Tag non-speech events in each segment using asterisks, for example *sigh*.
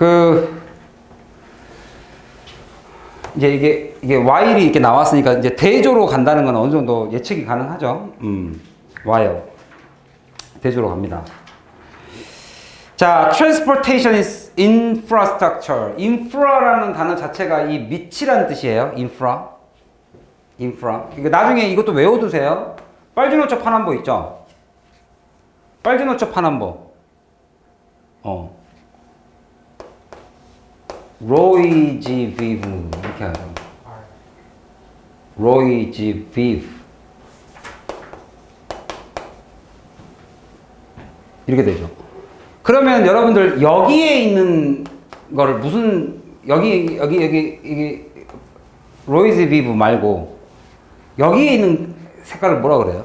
그 이제 이게 이게 while이 이렇게 나왔으니까 이제 대조로 간다는 건 어느 정도 예측이 가능하죠. 음, while 대조로 갑니다. 자, transportation is infrastructure. infra라는 단어 자체가 이 밑이라는 뜻이에요. infra. infra. 이거 나중에 이것도 외워두세요. 빨주노초 파남보 있죠? 빨주노초 파남보. 어. 로이 지 비브 이렇게 하죠. 로이 지 비브 이렇게 되죠. 그러면 여러분들 여기에 있는 거를 무슨 여기 여기 여기 여기 로이즈 비브 말고 여기에 있는 색깔을 뭐라 그래요?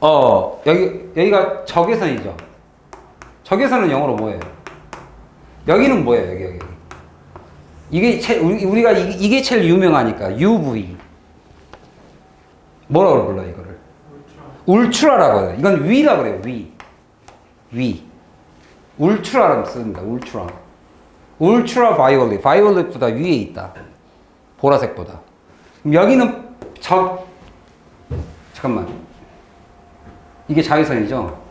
어 여기 여기가 적외선이죠. 적외선은 영어로 뭐예요? 여기는 뭐예요? 여기 여기. 이게 제, 우리, 우리가 이, 이게 제일 유명하니까 UV. 뭐라고 불러 이거를? 울트라 라고 해요. 이건 위라 그래요. 위. 위. 울트라라고 씁니다. 울트라. 울트라 바이올릿. 바이올릿보다 위에 있다. 보라색보다. 여기는 적 잠깐만. 이게 자외선이죠.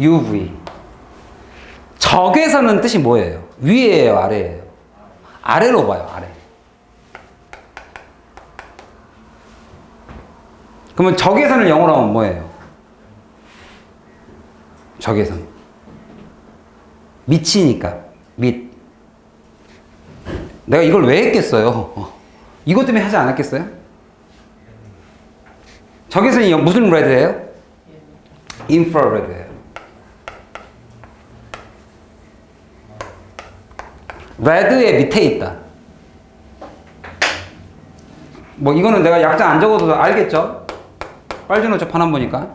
UV. 적외선은 뜻이 뭐예요? 위에요, 아래예요? 아래로 봐요, 아래. 그러면 적외선을 영어로 하면 뭐예요? 적외선. 밑이니까, 밑. 내가 이걸 왜 했겠어요? 어. *laughs* 이것 때문에 하지 않았겠어요? 적외선이 무슨 레드예요? 인프라레드예요. 레드의 밑에 있다. 뭐 이거는 내가 약자 안 적어도 알겠죠? 빨주노 저 파남 보니까.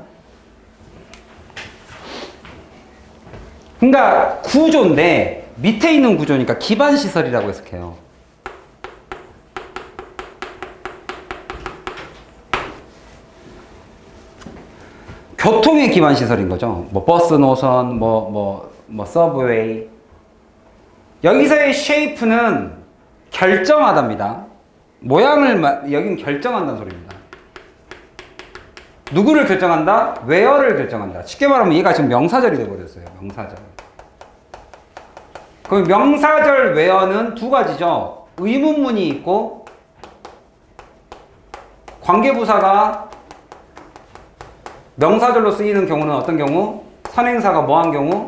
그러니까 구조인데 밑에 있는 구조니까 기반 시설이라고 해석해요. 교통의 기반 시설인 거죠. 뭐 버스 노선, 뭐 뭐 뭐 서브웨이. 여기서의 쉐이프는 결정하답니다. 모양을 마- 여긴 결정한다는 소리입니다. 누구를 결정한다? 웨어를 결정한다. 쉽게 말하면 얘가 지금 명사절이 돼버렸어요. 명사절. 그럼 명사절 웨어는 두 가지죠. 의문문이 있고 관계부사가 명사절로 쓰이는 경우는 어떤 경우? 선행사가 뭐한 경우?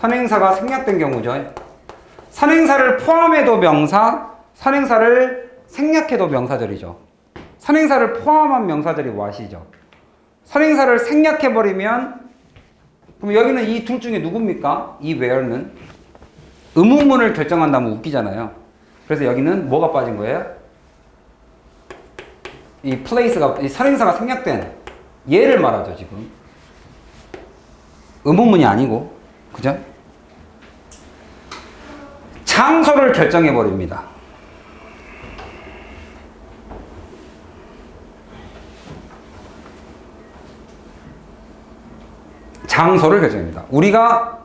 선행사가 생략된 경우죠. 선행사를 포함해도 명사, 선행사를 생략해도 명사절이죠. 선행사를 포함한 명사절이 what이죠. 선행사를 생략해버리면 그럼 여기는 이 둘 중에 누굽니까? 이 where는 의문문을 결정한다면 웃기잖아요. 그래서 여기는 뭐가 빠진 거예요? 이 place가 이 선행사가 생략된 얘를 말하죠 지금. 의문문이 아니고 그죠? 장소를 결정해 버립니다. 장소를 결정합니다. 우리가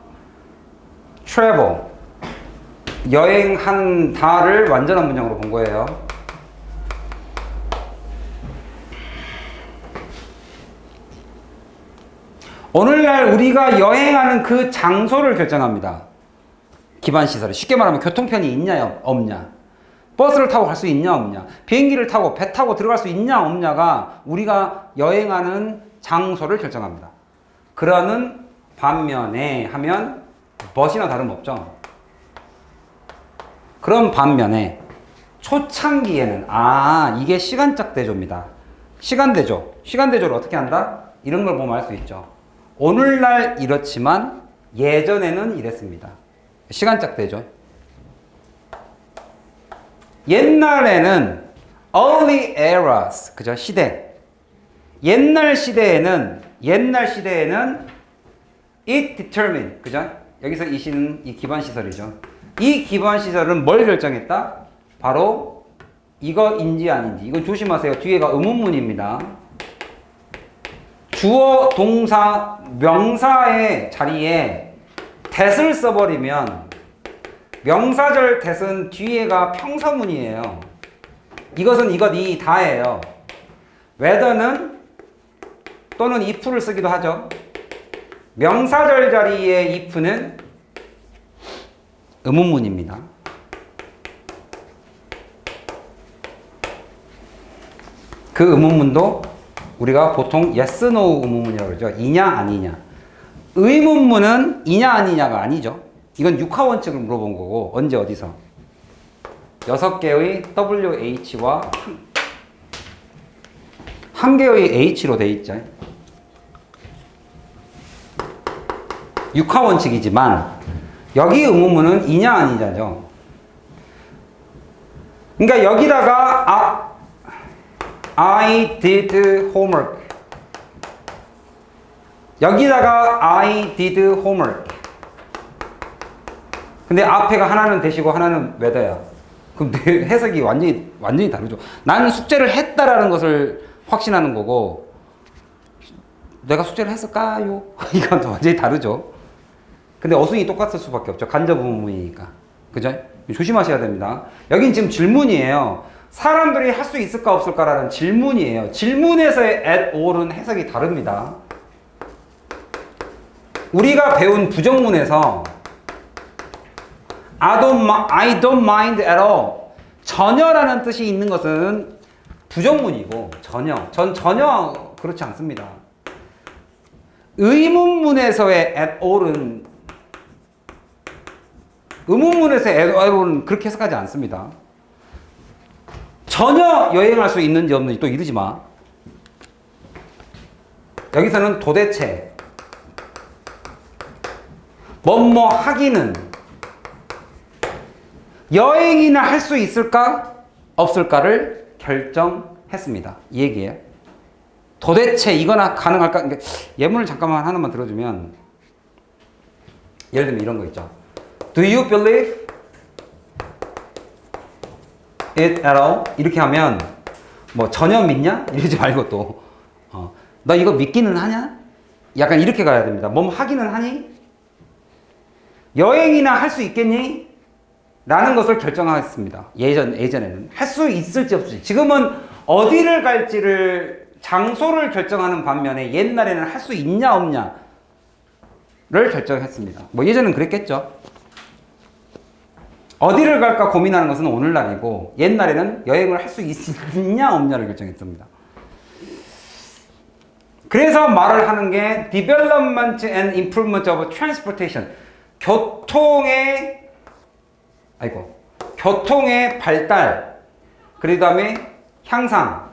travel 여행한다를 완전한 문장으로 본 거예요. 오늘날 우리가 여행하는 그 장소를 결정합니다. 기반 시설이 쉽게 말하면 교통편이 있냐 없냐 버스를 타고 갈 수 있냐 없냐 비행기를 타고 배 타고 들어갈 수 있냐 없냐가 우리가 여행하는 장소를 결정합니다. 그러는 반면에 하면 벗이나 다름없죠. 그런 반면에 초창기에는 아 이게 시간적 대조입니다. 시간 대조. 시간 대조를 어떻게 한다? 이런 걸 보면 알 수 있죠. 오늘날 이렇지만 예전에는 이랬습니다. 시간적 대조. 옛날에는 early eras 그죠 시대. 옛날 시대에는 옛날 시대에는 it determine 그죠? 여기서 이 시는 이 기반 시설이죠. 이 기반 시설은 뭘 결정했다? 바로 이거인지 아닌지. 이건 조심하세요. 뒤에가 의문문입니다. 주어, 동사, 명사의 자리에 that을 써버리면 명사절 that은 뒤에가 평서문이에요. 이것은 이것 이 다예요. whether는 또는 if를 쓰기도 하죠. 명사절 자리에 if는 의문문입니다. 그 의문문도 우리가 보통 yes, no 의문문이라고 그러죠. 이냐 아니냐. 의문문은 이냐 아니냐가 아니죠. 이건 육하 원칙을 물어본 거고 언제 어디서 여섯 개의 WH와 한, 한 개의 H로 돼 있죠. 육하 원칙이지만 여기 의문문은 이냐 아니냐죠. 그러니까 여기다가 아, I did homework. 여기다가 I did homework. 근데 앞에가 하나는 대시고 하나는 whether야. 그럼 내 해석이 완전히 완전히 다르죠. 나는 숙제를 했다라는 것을 확신하는 거고 내가 숙제를 했을까요? *laughs* 이건 또 완전히 다르죠. 근데 어순이 똑같을 수밖에 없죠. 간접 의문이니까. 그죠? 조심하셔야 됩니다. 여긴 지금 질문이에요. 사람들이 할 수 있을까 없을까라는 질문이에요. 질문에서의 at all은 해석이 다릅니다. 우리가 배운 부정문에서 I don't, I don't mind at all 전혀라는 뜻이 있는 것은 부정문이고 전혀 전 전혀 그렇지 않습니다. 의문문에서의 at all은 의문문에서의 at all은 그렇게 해석하지 않습니다. 전혀 여행할 수 있는지 없는지 또 이르지 마. 여기서는 도대체 뭐뭐 하기는 여행이나 할 수 있을까 없을까를 결정했습니다. 이 얘기예요. 도대체 이거나 가능할까? 그러니까 예문을 잠깐만 하나만 들어주면 예를 들면 이런 거 있죠. Do you believe it at all? 이렇게 하면 뭐 전혀 믿냐? 이러지 말고 또 어, 너 이거 믿기는 하냐? 약간 이렇게 가야 됩니다. 뭐 하기는 하니? 여행이나 할 수 있겠니? 라는 것을 결정했습니다. 예전, 예전에는. 할 수 있을지 없을지. 지금은 어디를 갈지를, 장소를 결정하는 반면에 옛날에는 할 수 있냐, 없냐를 결정했습니다. 뭐 예전엔 그랬겠죠. 어디를 갈까 고민하는 것은 오늘날이고, 옛날에는 여행을 할 수 있냐, 없냐를 결정했습니다. 그래서 말을 하는 게 development and improvement of transportation. 교통의 아이고 교통의 발달 그 다음에 향상.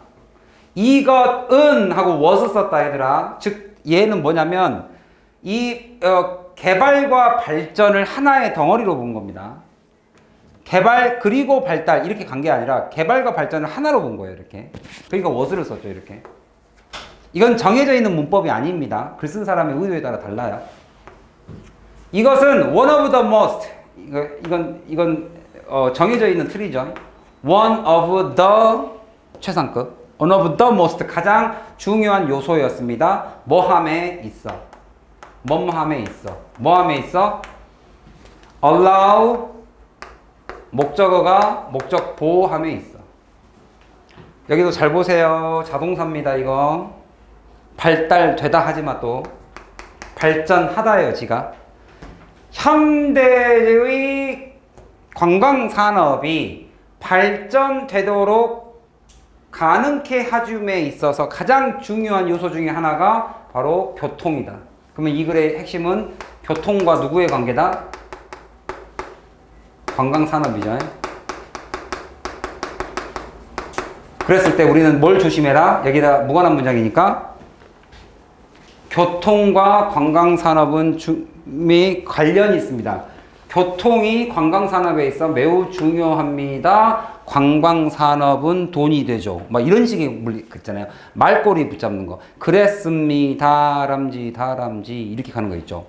이것은 하고 was 썼다 얘들아. 즉 얘는 뭐냐면 이 어, 개발과 발전을 하나의 덩어리로 본 겁니다. 개발 그리고 발달 이렇게 간 게 아니라 개발과 발전을 하나로 본 거예요 이렇게. 그러니까 was를 썼죠 이렇게. 이건 정해져 있는 문법이 아닙니다. 글 쓴 사람의 의도에 따라 달라요 이것은 one of the most 이거, 이건 이건 어, 정해져 있는 틀이죠. one of the 최상급, one of the most 가장 중요한 요소였습니다. 뭐함에 있어, 뭐뭐함에 있어, 뭐함에 있어. allow 목적어가 목적 보함에 있어. 여기도 잘 보세요. 자동사입니다. 이거 발달되다 하지만 또 발전하다예요. 지가. 현대의 관광 산업이 발전되도록 가능케 하줌에 있어서 가장 중요한 요소 중에 하나가 바로 교통이다. 그러면 이 글의 핵심은 교통과 누구의 관계다? 관광 산업이죠. 그랬을 때 우리는 뭘 조심해라? 여기다 무관한 문장이니까 교통과 관광 산업은 미 관련이 있습니다. 교통이 관광 산업에 있어 매우 중요합니다. 관광 산업은 돈이 되죠. 막 이런 식의 물리 있잖아요. 말꼬리 붙잡는 거. 그랬습니다. 다람쥐 다람쥐 이렇게 가는 거 있죠.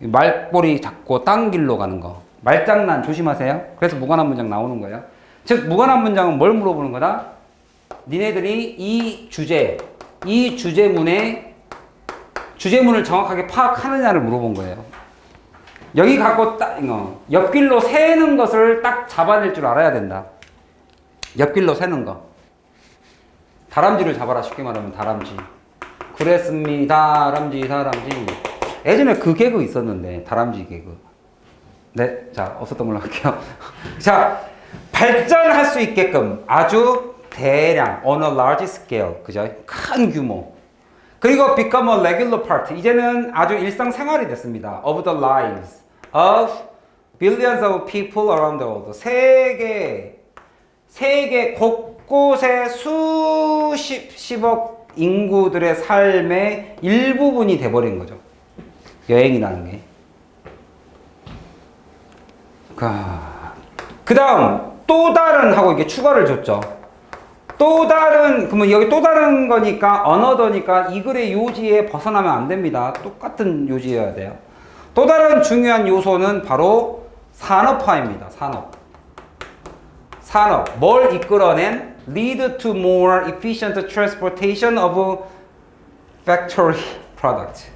말꼬리 잡고 딴 길로 가는 거. 말장난 조심하세요. 그래서 무관한 문장 나오는 거예요. 즉 무관한 문장은 뭘 물어보는 거다? 니네들이 이 주제, 이 주제문에 주제문을 정확하게 파악하느냐를 물어본 거예요. 여기 갖고 딱 어, 옆길로 새는 것을 딱 잡아낼 줄 알아야 된다. 옆길로 새는 거. 다람쥐를 잡아라 쉽게 말하면 다람쥐. 그랬습니다. 다람쥐 다람쥐. 예전에 그 개그 있었는데 다람쥐 개그. 네, 자 없었던 걸로 할게요. *laughs* 자 발전할 수 있게끔 아주 대량 on a large scale 그죠? 큰 규모. 그리고 become a regular part. 이제는 아주 일상생활이 됐습니다. of the lives of billions of people around the world. 세계 세계 곳곳의 수십 십억 인구들의 삶의 일부분이 돼버린 거죠. 여행이라는 게. 그 다음 또 다른 하고 이게 추가를 줬죠. 또 다른 그러면 여기 또 다른 거니까 언어더니까 이 글의 요지에 벗어나면 안 됩니다. 똑같은 요지여야 돼요. 또 다른 중요한 요소는 바로 산업화입니다. 산업. 산업. 뭘 이끌어낸? lead to more efficient transportation of factory product.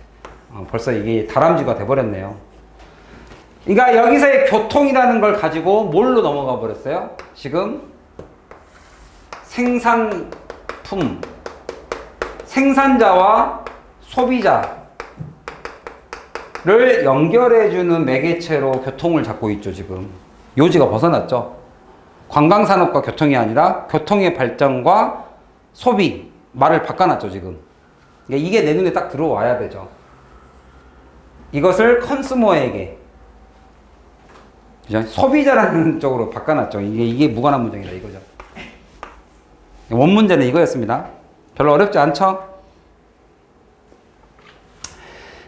어, 벌써 이게 다람쥐가 돼버렸네요. 그러니까 여기서의 교통이라는 걸 가지고 뭘로 넘어가 버렸어요? 지금 생산품, 생산자와 소비자를 연결해주는 매개체로 교통을 잡고 있죠, 지금. 요지가 벗어났죠. 관광산업과 교통이 아니라 교통의 발전과 소비, 말을 바꿔놨죠, 지금. 이게 내 눈에 딱 들어와야 되죠. 이것을 컨스머에게 그죠? 소비자라는 *laughs* 쪽으로 바꿔놨죠. 이게 이게 무관한 문장이다 이거죠. 원 문제는 이거였습니다. 별로 어렵지 않죠?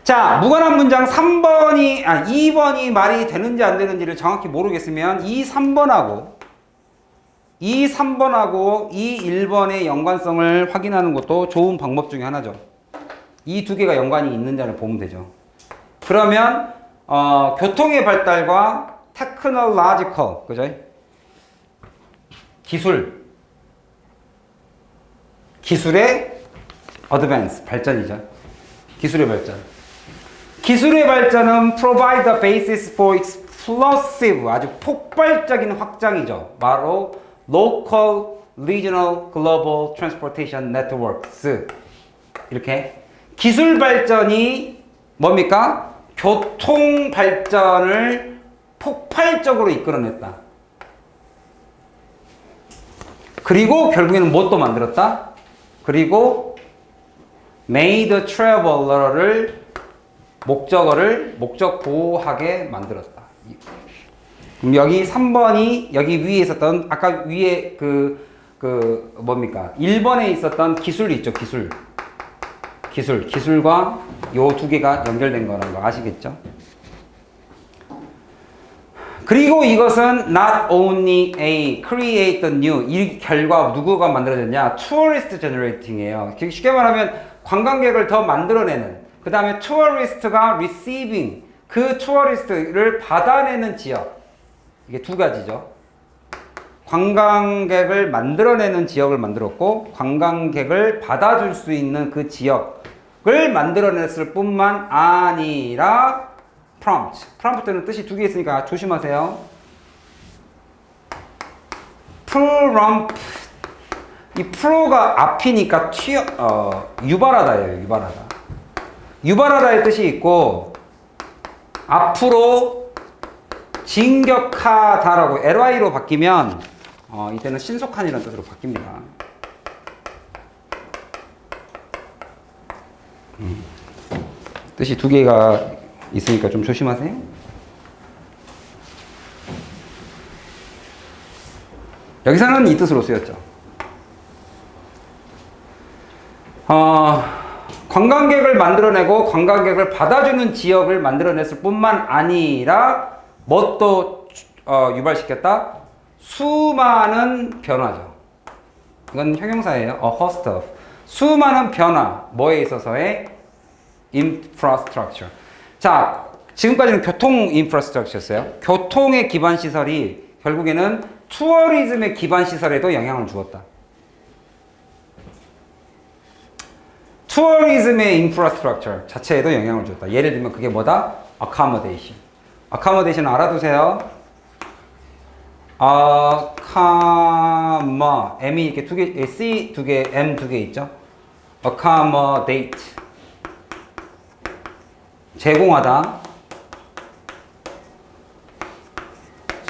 자, 무관한 문장 3번이 아 2번이 말이 되는지 안 되는지를 정확히 모르겠으면 이 3번하고 이 3번하고 이 1번의 연관성을 확인하는 것도 좋은 방법 중에 하나죠. 이 두 개가 연관이 있는지를 보면 되죠. 그러면 어, 교통의 발달과 technological 그죠? 기술 기술의 advance 발전이죠. 기술의 발전. 기술의 발전은 provide the basis for explosive 아주 폭발적인 확장이죠. 바로 local, regional, global transportation networks 이렇게 기술 발전이 뭡니까? 교통 발전을 폭발적으로 이끌어냈다. 그리고 결국에는 뭣도 만들었다? 그리고 made traveler를 목적어를 목적 보호하게 만들었다. 그럼 여기 3번이 여기 위에 있었던 아까 위에 그, 그 뭡니까? 1번에 있었던 기술이 있죠, 기술. 기술, 기술과 요 두 개가 연결된 거라는 거 아시겠죠? 그리고 이것은 not only a create new 이 결과 누구가 만들어졌냐? tourist generating이에요. 쉽게 말하면 관광객을 더 만들어내는 그 다음에 tourist가 receiving 그 tourist를 받아내는 지역 이게 두 가지죠. 관광객을 만들어내는 지역을 만들었고 관광객을 받아줄 수 있는 그 지역을 만들어냈을 뿐만 아니라 prompt. prompt는 뜻이 두 개 있으니까 조심하세요. prompt. 이 프로가 앞이니까 튀어, 어, 유발하다예요, 유발하다. 유발하다의 뜻이 있고, 앞으로 진격하다라고 ly로 바뀌면, 어, 이때는 신속한이라는 뜻으로 바뀝니다. 음. 뜻이 두 개가 있으니까 좀 조심하세요. 여기서는 이 뜻으로 쓰였죠. 어, 관광객을 만들어내고 관광객을 받아주는 지역을 만들어냈을 뿐만 아니라 뭣도 어, 유발시켰다? 수많은 변화죠. 이건 형용사예요. a host of. 수많은 변화. 뭐에 있어서의 infrastructure. 자, 지금까지는 교통 인프라스트럭처였어요. 교통의 기반 시설이 결국에는 투어리즘의 기반 시설에도 영향을 주었다. 투어리즘의 인프라스트럭처 자체에도 영향을 줬다. 예를 들면 그게 뭐다? accommodation. 알아두세요. accommo m이 이렇게 두 개, c 두 개, m 두 개 있죠. accommodate 제공하다,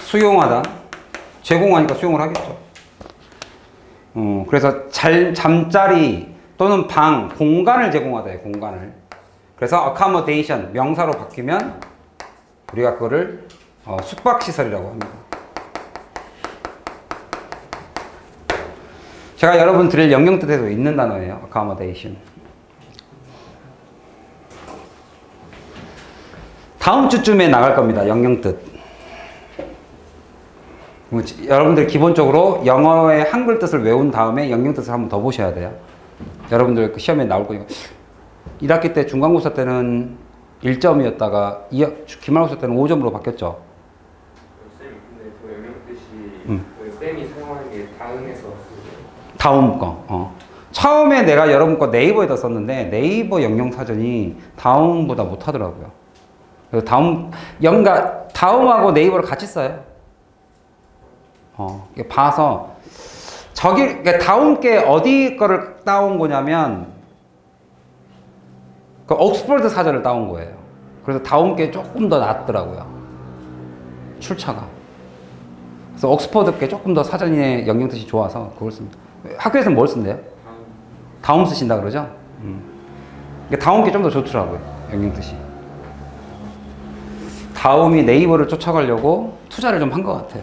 수용하다. 제공하니까 수용을 하겠죠. 어, 그래서 잘 잠자리 또는 방, 공간을 제공하다예요. 공간을. 그래서 accommodation 명사로 바뀌면 우리가 그거를 어, 숙박 시설이라고 합니다. 제가 여러분 드릴 영영 뜻에도 있는 단어예요. accommodation. 다음 주쯤에 나갈 겁니다. 영영 뜻. 뭐 지- 여러분들 기본적으로 영어의 한글 뜻을 외운 다음에 영영 뜻을 한번 더 보셔야 돼요. 여러분들 그 시험에 나올 거니까 1학기 때 중간고사 때는 1점이었다가 기말고사 때는 5점으로 바뀌었죠. 쌤 근데 그 영영 뜻이 음. 그 쌤이 사용하는 게 다음에서 다음 거. 어. 처음에 내가 여러분 거 네이버에다 썼는데 네이버 영영 사전이 다음보다 못하더라고요. 그래서 다음 영가 다음하고 네이버를 같이 써요. 어, 봐서 저기 그러니까 다음 게 어디 거를 따온 거냐면 그 옥스퍼드 사전을 따온 거예요. 그래서 다음 게 조금 더 낫더라고요. 출처가. 그래서 옥스퍼드 게 조금 더 사전의 영영 뜻이 좋아서 그걸 씁니다. 학교에서는 뭘 쓴대요? 다음 쓰신다 그러죠? 음. 다음 게 좀 더 좋더라고요. 영영 뜻이. 다음이 네이버를 쫓아가려고 투자를 좀 한 것 같아요.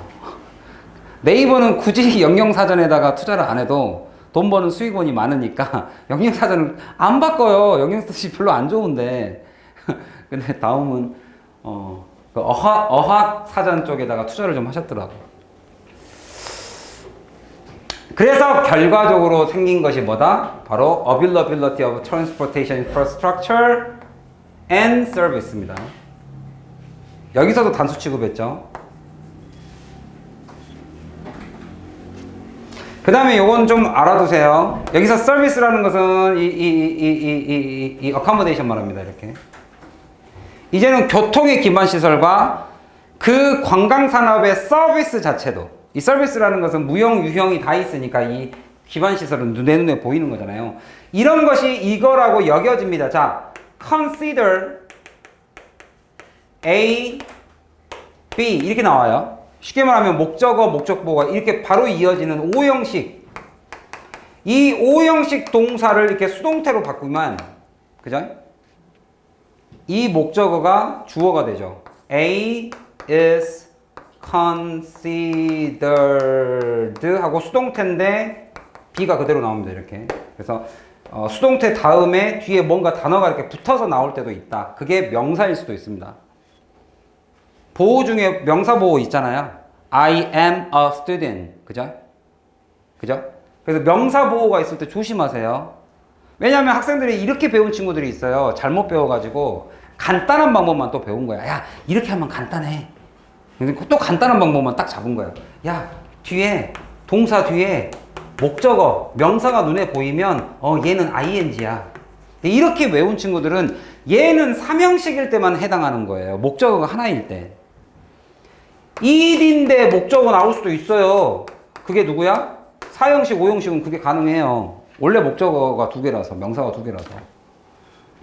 네이버는 굳이 *laughs* 영영사전에다가 투자를 안 해도 돈 버는 수익원이 많으니까 *laughs* 영영사전을 안 바꿔요. 영영뜻이 별로 안 좋은데. *laughs* 근데 다음은, 어, 그 어학, 어학사전 쪽에다가 투자를 좀 하셨더라고요. 그래서 결과적으로 생긴 것이 뭐다? 바로 availability of transportation infrastructure and service입니다. 여기서도 단수 취급했죠. 그 다음에 요건 좀 알아두세요. 여기서 서비스라는 것은 이, 이, 이, 이, 이, 이, 이 어카모데이션 말합니다. 이렇게. 이제는 교통의 기반 시설과 그 관광 산업의 서비스 자체도 이 서비스라는 것은 무형 유형이 다 있으니까 이 기반 시설은 눈에 눈에 보이는 거잖아요. 이런 것이 이거라고 여겨집니다. 자, consider A, B 이렇게 나와요. 쉽게 말하면 목적어, 목적보가 이렇게 바로 이어지는 오형식. 이 오형식 동사를 이렇게 수동태로 바꾸면 그죠? 이 목적어가 주어가 되죠. A is considered 하고 수동태인데 B가 그대로 나옵니다. 이렇게. 그래서 어, 수동태 다음에 뒤에 뭔가 단어가 이렇게 붙어서 나올 때도 있다. 그게 명사일 수도 있습니다. 보호 중에 명사 보호 있잖아요. I am a student. 그죠? 그죠? 그래서 명사 보호가 있을 때 조심하세요. 왜냐하면 학생들이 이렇게 배운 친구들이 있어요. 잘못 배워가지고 간단한 방법만 또 배운 거야. 야, 이렇게 하면 간단해. 또 간단한 방법만 딱 잡은 거예요. 야, 뒤에, 동사 뒤에 목적어, 명사가 눈에 보이면, 어, 얘는 ing야. 이렇게 외운 친구들은 얘는 삼형식일 때만 해당하는 거예요. 목적어가 하나일 때. 2일인데 목적어 나올 수도 있어요. 그게 누구야? 4형식, 5형식은 그게 가능해요. 원래 목적어가 두 개라서, 명사가 두 개라서.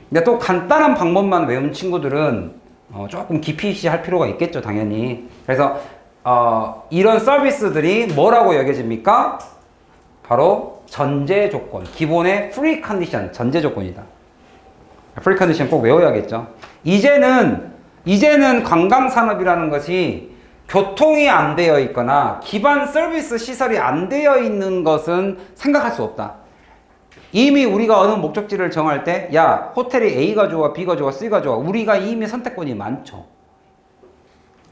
근데 또 간단한 방법만 외운 친구들은 어, 조금 깊이 할 필요가 있겠죠, 당연히. 그래서 어, 이런 서비스들이 뭐라고 여겨집니까? 바로 전제 조건, 기본의 free condition, 전제 조건이다. free condition 꼭 외워야겠죠. 이제는 이제는 관광 산업이라는 것이 교통이 안 되어 있거나 기반 서비스 시설이 안 되어 있는 것은 생각할 수 없다. 이미 우리가 어느 목적지를 정할 때, 야, 호텔이 A가 좋아, B가 좋아, C가 좋아. 우리가 이미 선택권이 많죠.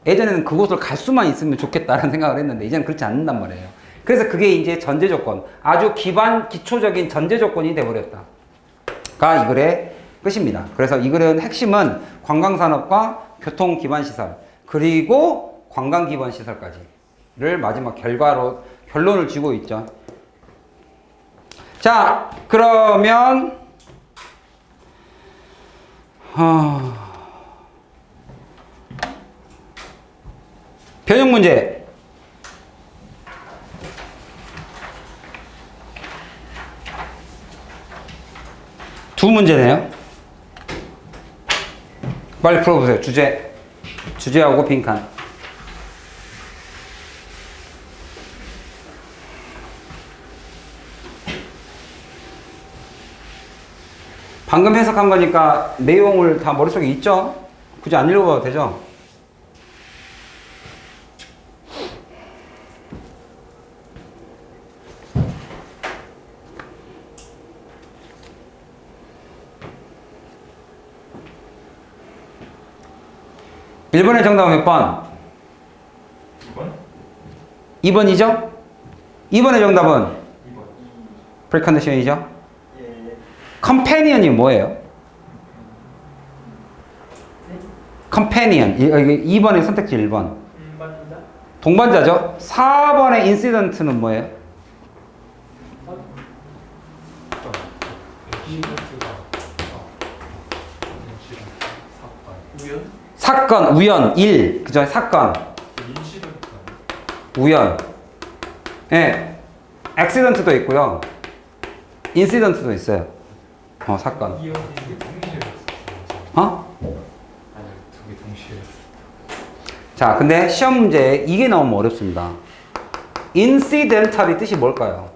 예전에는 그곳을 갈 수만 있으면 좋겠다라는 생각을 했는데, 이제는 그렇지 않는단 말이에요. 그래서 그게 이제 전제 조건, 아주 기반, 기초적인 전제 조건이 돼버렸다. 가 이 글의 끝입니다. 그래서 이 글은 핵심은 관광산업과 교통 기반 시설, 그리고 관광 기반 시설까지를 마지막 결과로 결론을 쥐고 있죠. 자, 그러면 어... 변형 문제. 두 문제네요. 빨리 풀어보세요. 주제. 주제하고 빈칸. 방금 해석한 거니까 내용을 다 머릿속에 있죠? 굳이 안 읽어봐도 되죠? 일번의 정답은 몇 번? 2번? 2번이죠? 2번의 정답은 2번. 프리컨디션이죠? 예. 컴패니언이 뭐예요? 컴패니언. 여기 2번의 선택지 1번. 음반이다? 동반자죠? 4번의 인시던트는 뭐예요? 사건, 우연, 일. 그죠? 사건. 우연. 예. 액시던트도 있고요. 인시던트도 있어요. 어, 사건. 동시에 어? 아니, 두개 동시에 자, 근데 시험 문제에 이게 나오면 어렵습니다. incidental이 뜻이 뭘까요?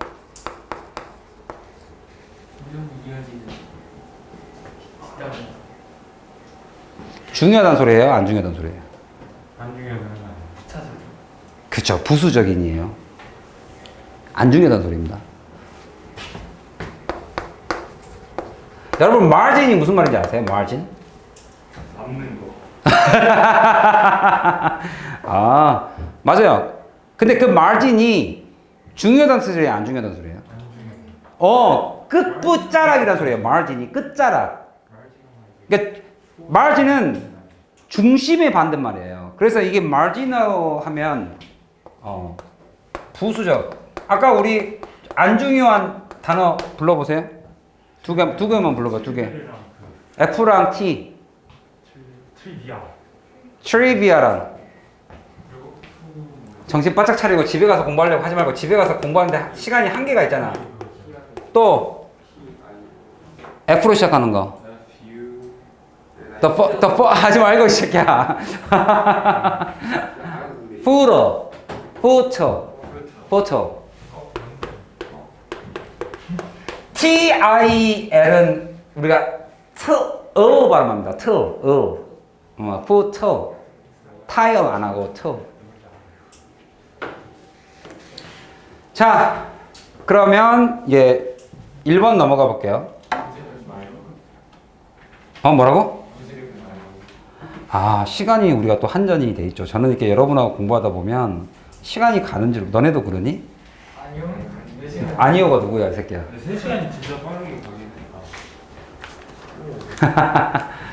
중요하다는 소리예요? 안 중요하다는 소리예요? 안 중요한 건 차죠. 그쵸. 부수적인이에요. 안 중요하다는 소리입니다. 여러분, margin이 무슨 말인지 아세요? margin? 남는 거. *laughs* 아, 맞아요. 근데 그 margin이 중요하다는 소리예요? 안 중요하다는 소리예요? 어, 끝부자락이라는 소리예요. margin이 끝자락. 그러니까 margin은 중심의 반대말이에요. 그래서 이게 marginal 하면 어, 부수적. 아까 우리 안 중요한 단어 불러보세요. 두 개, 두 개만 불러봐. 두 개. F랑 T, 트리- 트리비아. 트리비아랑 그리고 정신 바짝 차리고 집에 가서 공부하려고 하지 말고 집에 가서 공부하는데 시간이 한계가 있잖아. 또 F로 시작하는 거. The, fo, the fo, 하지 말고 이 새끼야. photo. T I L은 우리가 트, 어 발음합니다. 트, 어. 어, photo. 타일 안 하고 트. 자, 그러면 예 1번 넘어가 볼게요. 어, 뭐라고? 아, 시간이 우리가 또 한전이 돼 있죠. 저는 이렇게 여러분하고 공부하다 보면 시간이 가는 줄, 너네도 그러니? 4시간. 아니요가 누구야, 이 새끼야. 3시간이 진짜 빠르게 걸리니까. *laughs*